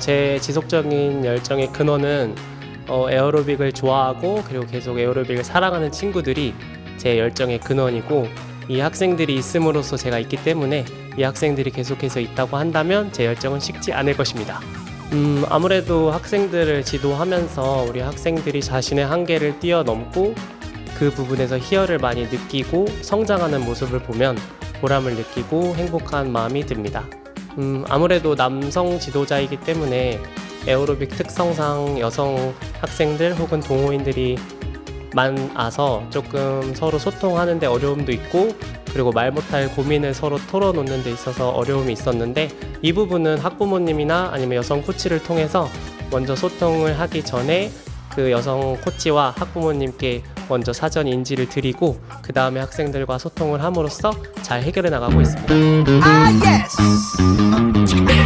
제 지속적인 열정의 근원은 어, 에어로빅을 좋아하고 그리고 계속 에어로빅을 사랑하는 친구들이 제 열정의 근원이고 이 학생들이 있음으로써 제가 있기 때문에 이 학생들이 계속해서 있다고 한다면 제 열정은 식지 않을 것입니다. 음, 아무래도 학생들을 지도하면서 우리 학생들이 자신의 한계를 뛰어넘고 그 부분에서 희열을 많이 느끼고 성장하는 모습을 보면 보람을 느끼고 행복한 마음이 듭니다. 음, 아무래도 남성 지도자이기 때문에 에어로빅 특성상 여성 학생들 혹은 동호인들이 많아서 조금 서로 소통하는데 어려움도 있고 그리고 말 못할 고민을 서로 털어놓는 데 있어서 어려움이 있었는데 이 부분은 학부모님이나 아니면 여성 코치를 통해서 먼저 소통을 하기 전에 그 여성 코치와 학부모님께 먼저 사전 인지를 드리고 그 다음에 학생들과 소통을 함으로써 잘 해결해 나가고 있습니다. Ah, yes. Ah.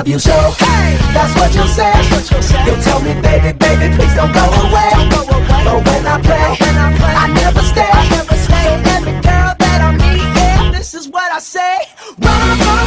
love you so. Hey, that's what you say. You tell me, baby, baby, please don't go away. But when I play, I never stay. So every girl that I meet, yeah, this is what I say. Run, run.